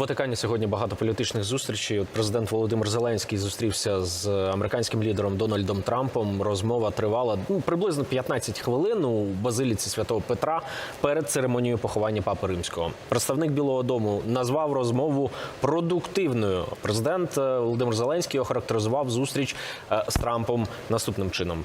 Ватикані сьогодні багато політичних зустрічей. От президент Володимир Зеленський зустрівся з американським лідером Дональдом Трампом. Розмова тривала ну, приблизно 15 хвилин у базиліці святого Петра перед церемонією поховання папи римського. Представник Білого Дому назвав розмову продуктивною. Президент е, Володимир Зеленський охарактеризував зустріч е, з Трампом наступним чином.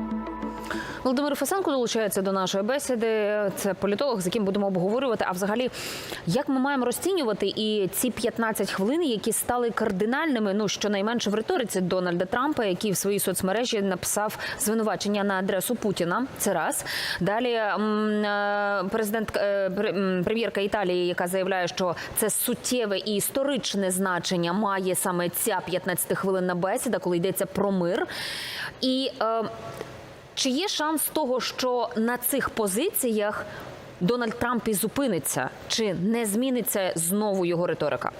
Володимир Фесенко долучається до нашої бесіди. Це політолог, з яким будемо обговорювати. А взагалі, як ми маємо розцінювати і ці 15 хвилин, які стали кардинальними, ну щонайменше в риториці Дональда Трампа, який в своїй соцмережі написав звинувачення на адресу Путіна. Це раз далі е, президент е, прем'єрка Італії, яка заявляє, що це суттєве і історичне значення має саме ця 15 хвилинна бесіда, коли йдеться про мир. І е, чи є шанс того, що на цих позиціях Дональд Трамп і зупиниться, чи не зміниться знову його риторика?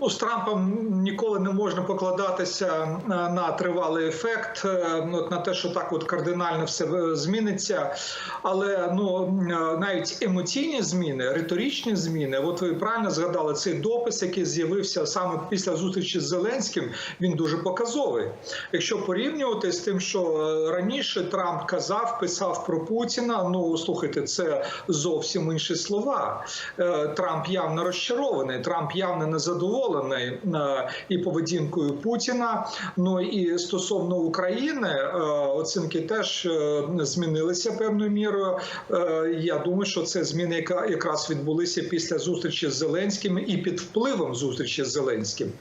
Ну, з Трампом ніколи не можна покладатися на, на тривалий ефект, е, от на те, що так от кардинально все е, зміниться. Але ну е, навіть емоційні зміни, риторичні зміни, от ви правильно згадали цей допис, який з'явився саме після зустрічі з Зеленським. Він дуже показовий. Якщо порівнювати з тим, що е, раніше Трамп казав, писав про Путіна. Ну слухайте, це зовсім інші слова. Е, Трамп явно розчарований, Трамп явно незадоволений е, і поведінкою Путіна. Ну і стосовно України, е, оцінки теж е, змінилися певною мірою. Я думаю, що це зміни, яка якраз відбулися після зустрічі з Зеленським і під впливом зустрічі з Зеленським.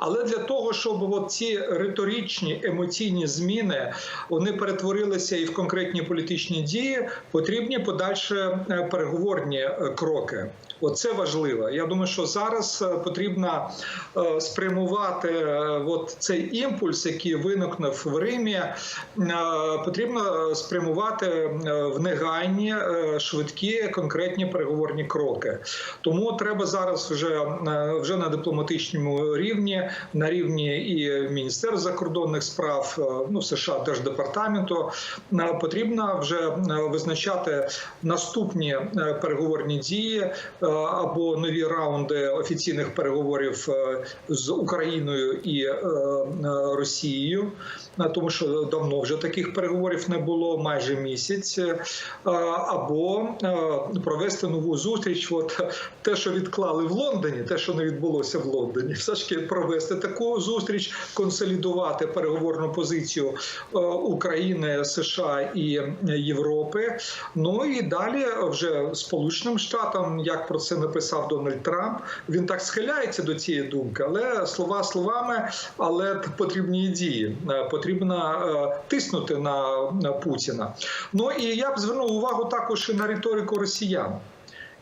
Але для того, щоб от ці риторичні емоційні зміни вони перетворилися і в конкретні політичні дії, потрібні подальші переговорні кроки. Оце важливо. Я думаю, що зараз е, е, спрямувати е, от цей імпульс, який виникнув в Римі, е, потрібно спрямувати в негайні, швидкі, конкретні переговорні кроки. Тому треба зараз вже, вже на дипломатичному рівні, на рівні і Міністерства закордонних справ, ну США Держдепартаменту, потрібно вже визначати наступні переговорні дії або нові раунди офіційних переговорів е, з Україною і е, е, Росією, тому що давно вже таких переговорів не було майже місяць, або провести нову зустріч. От те, що відклали в Лондоні, те, що не відбулося в Лондоні, все ж таки провести таку зустріч, консолідувати переговорну позицію України, США і Європи. Ну і далі вже Сполученим Штатам, як про це написав Дональд Трамп, він так схиляється до цієї думки, але слова словами, але потрібні дії. Е, Потрібно е, тиснути на, на Путіна. Ну і я б звернув увагу також і на риторику росіян.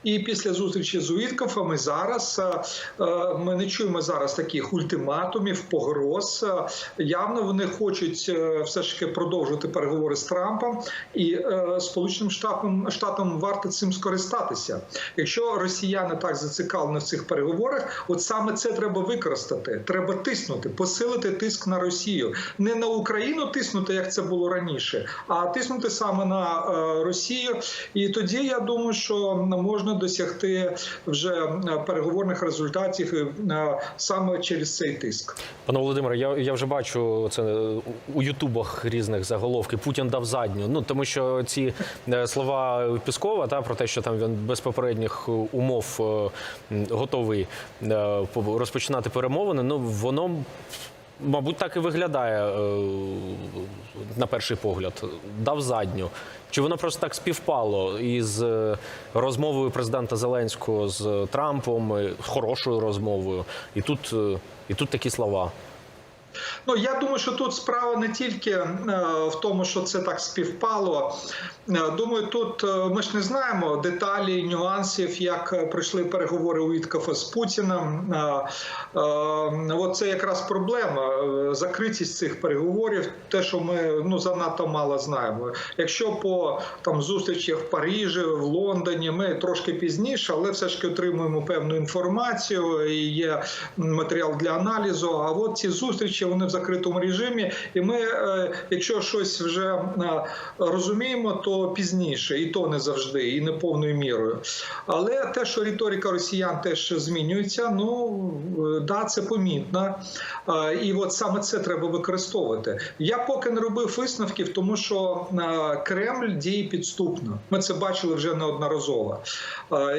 І після зустрічі з Уіткофами зараз е, е, ми не чуємо зараз таких ультиматумів, погроз. Е, Явно вони хочуть все ж таки продовжувати переговори з Трампом, і Сполученим Штатам Штатам варто цим скористатися. Якщо росіяни так зацікавлені в цих переговорах, от саме це треба використати. Треба тиснути, посилити тиск на Росію, не на Україну тиснути, як це було раніше, а тиснути саме на Росію. І тоді я думаю, що можна досягти вже е, переговорних результатів е, саме через цей тиск. Пане Володимире, я, я вже бачу це у Ютубах різних заголовки. Путін дав задню. Ну тому що ці е, слова Піскова та про те, що там він без попередніх умов е, готовий е, розпочинати перемовини. Ну воно. Мабуть, так і виглядає е, на перший погляд. Дав задню. Чи воно просто так співпало із е, розмовою президента Зеленського з Трампом, е, хорошою розмовою, і тут, і тут такі слова. Ну я думаю, що тут справа не тільки е, в тому, що це так співпало. Е, Думаю, тут е, ми ж не знаємо деталі, нюансів, як пройшли переговори у Віткофа з Путіним. Е, е, От це якраз проблема. Закритість цих переговорів, те, що ми ну занадто мало знаємо. Якщо по там зустрічах в Парижі, в Лондоні, ми трошки пізніше, але все ж таки отримуємо певну інформацію і є матеріал для аналізу. А от ці зустрічі вони в закритому режимі, і ми, е, якщо щось вже е, розуміємо, то пізніше, і то не завжди, і не повною мірою. Але те, що риторика росіян теж змінюється, ну е, да, це помітно. І от саме це треба використовувати. Я поки не робив висновків, тому що Кремль діє підступно. Ми це бачили вже неодноразово.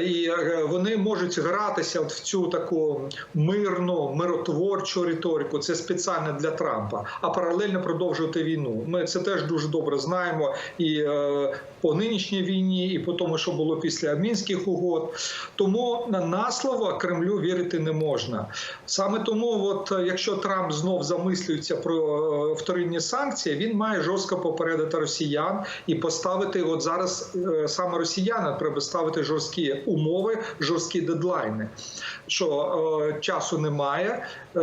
І вони можуть гратися от в цю таку мирну, миротворчу риторику. Це спеціально для Трампа, а паралельно продовжувати війну. Ми це теж дуже добре знаємо і е, по нинішній війні, і по тому, що було після мінських угод. Тому на- слово Кремлю вірити не можна. Саме тому, от якщо Трамп знов замислюється про е, вторинні санкції, він має жорстко попередити росіян і поставити от зараз е, саме росіянам треба ставити жорсткі умови, жорсткі дедлайни. Що е, часу немає, е,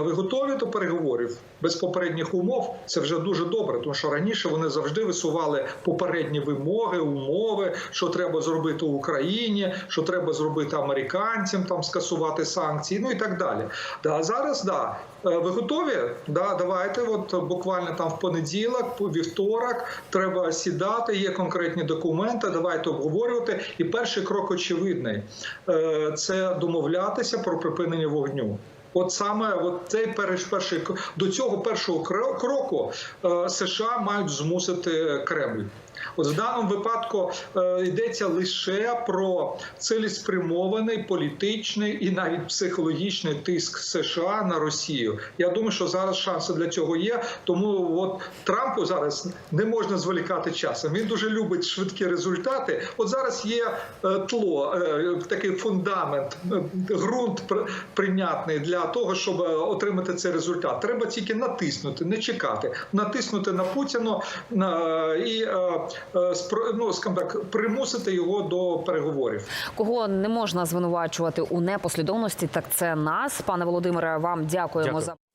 ви готові до переговорів без попередніх умов. Це вже дуже добре, тому що раніше вони завжди висували попередні вимоги, умови, що треба зробити Україні, що треба зробити американцям, там скасувати санкції, ну і так далі. Да, зараз да. Е, Ви готові? Да, давайте. От буквально там в понеділок, по вівторок, треба сідати. Є конкретні документи. Давайте обговорювати. І перший крок очевидний Е, це домовлятися про припинення вогню. От саме от цей перш- перший до цього першого кро- кроку е, США мають змусити Кремль. От в даному випадку е, йдеться лише про цілеспрямований політичний і навіть психологічний тиск США на Росію. Я думаю, що зараз шанси для цього є. Тому от Трампу зараз не можна зволікати часом. Він дуже любить швидкі результати. От зараз є е, тло, е, такий фундамент, ґрунт прийнятний для того, щоб отримати цей результат. Треба тільки натиснути, не чекати, натиснути на Путіна і ну, скажімо так, примусити його до переговорів. Кого не можна звинувачувати у непослідовності, так це нас. Пане Володимире, вам дякуємо Дякую. за.